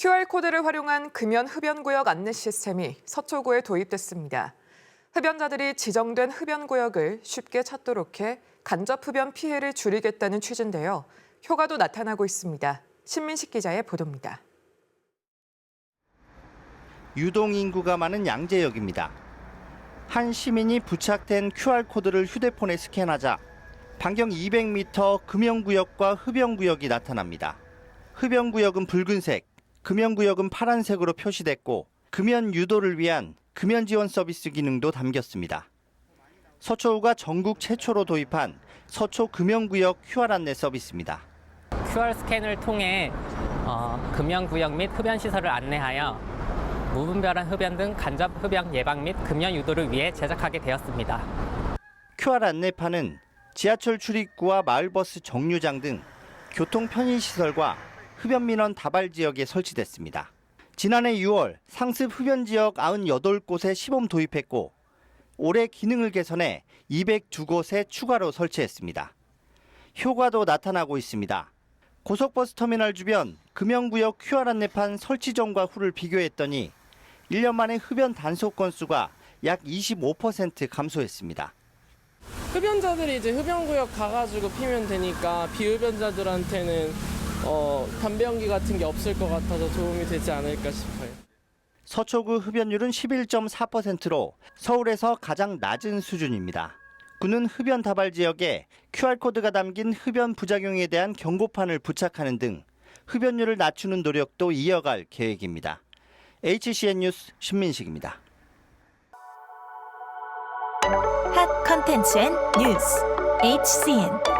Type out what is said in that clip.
QR코드를 활용한 금연 흡연구역 안내 시스템이 서초구에 도입됐습니다. 흡연자들이 지정된 흡연구역을 쉽게 찾도록 해 간접 흡연 피해를 줄이겠다는 취지인데요. 효과도 나타나고 있습니다. 신민식 기자의 보도입니다. 유동 인구가 많은 양재역입니다. 한 시민이 부착된 QR코드를 휴대폰에 스캔하자 반경 200m 금연구역과 흡연구역이 나타납니다. 흡연구역은 붉은색, 금연구역은 파란색으로 표시됐고 금연 유도를 위한 금연 지원 서비스 기능도 담겼습니다. 서초구가 전국 최초로 도입한 서초 금연구역 QR 안내 서비스입니다. QR 스캔을 통해 어, 금연구역 및 흡연 시설을 안내하여 무분별한 흡연 등 간접 흡연 예방 및 금연 유도를 위해 제작하게 되었습니다. QR 안내판은 지하철 출입구와 마을버스 정류장 등 교통 편의 시설과 흡연 민원 다발 지역에 설치됐습니다. 지난해 6월 상습 흡연 지역 98곳에 시범 도입했고 올해 기능을 개선해 202곳에 추가로 설치했습니다. 효과도 나타나고 있습니다. 고속버스 터미널 주변 금연구역 QR 안내판 설치 전과 후를 비교했더니 1년 만에 흡연 단속 건수가 약 25% 감소했습니다. 흡연자들이 이제 흡연구역 가가지고 피면 되니까 비흡연자들한테는 어, 담배 연기 같은 게 없을 것 같아서 도움이 되지 않을까 싶어요. 서초구 흡연율은 11.4%로 서울에서 가장 낮은 수준입니다. 구는 흡연 다발 지역에 QR코드가 담긴 흡연 부작용에 대한 경고판을 부착하는 등 흡연율을 낮추는 노력도 이어갈 계획입니다. HCN 뉴스 신민식입니다. 핫 컨텐츠 앤 뉴스 HCN